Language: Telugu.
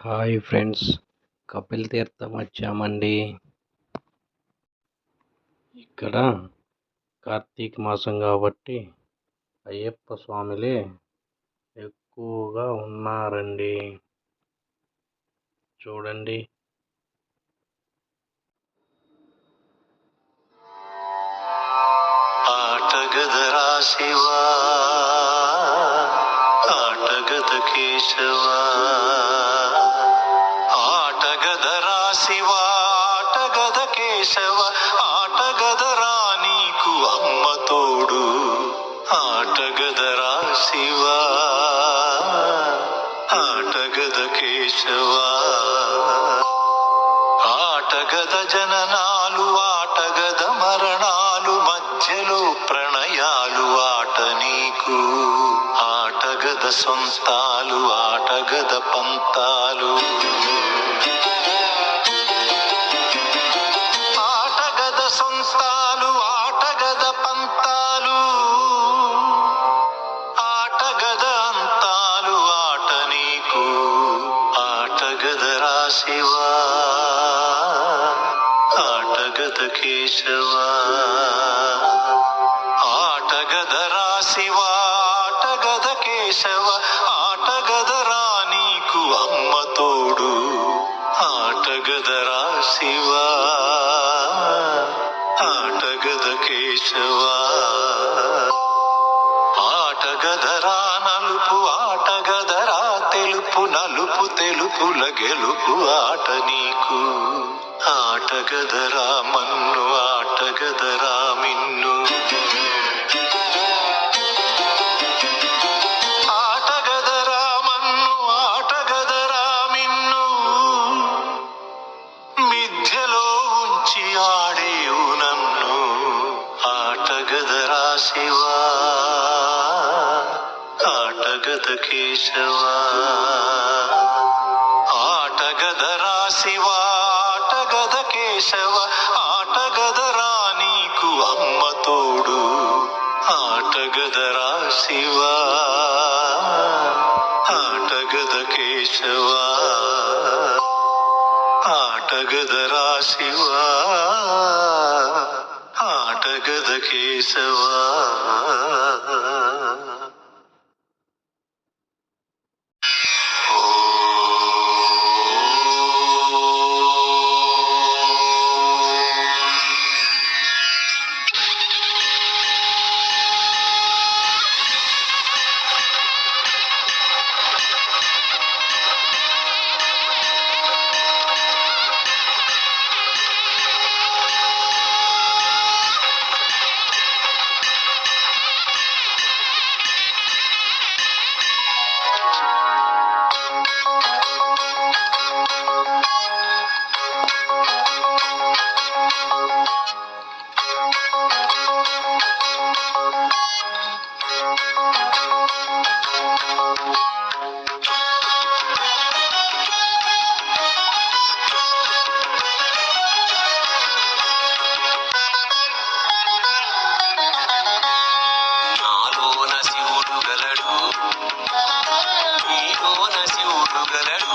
హాయ్ ఫ్రెండ్స్ కపిల్ తీర్థం వచ్చామండి. ఇక్కడ కార్తీక మాసం కాబట్టి అయ్యప్ప స్వామిలే ఎక్కువగా ఉన్నారండి. చూడండి. ఆటగదరా శివా ఆటగద కేశవా. ఆటగదరా శివా ఆటగద కేశవ ఆటగదరా నీకు అమ్మ తోడు. ఆటగదరా శివా ఆటగద కేశవ. ఆటగద జననాలు ఆటగద మరణాలు మధ్యలో ప్రణయాలు ఆట నీకు. ఆటగద సొంతాలు ఆటగద పంతాలు. ఆటగద ఆట నీకు ఆటగద రాశివా ఆటగద కేశవా. ఆటగద రాశివా ఆటగద కేశవ ఆటగద రా నీకు అమ్మ తోడు ఆటగద రాశివా ఆటగద కేశవా. తెలుపు నలుపు తెలుపుల గెలుపు ఆట నీకు. ఆటగదరా మన్ను ఆటగదరా మిన్ను. ఆటగదరా మన్ను ఆటగదరా మిన్ను. మిథ్యలో ఉంచి ఆడేవు నన్ను. ఆటగదరా శివా. ఆటగద కేశవా ఆటగదరా శివా ఆటగద కేశవ ఆటగదరా నీకు అమ్మ తోడు. ఆటగదరా శివా ఆటగద కేశవా ఆటగదరా శివా ఆటగద కేశవా. గలడు. నీలోన శివుడు గలడు.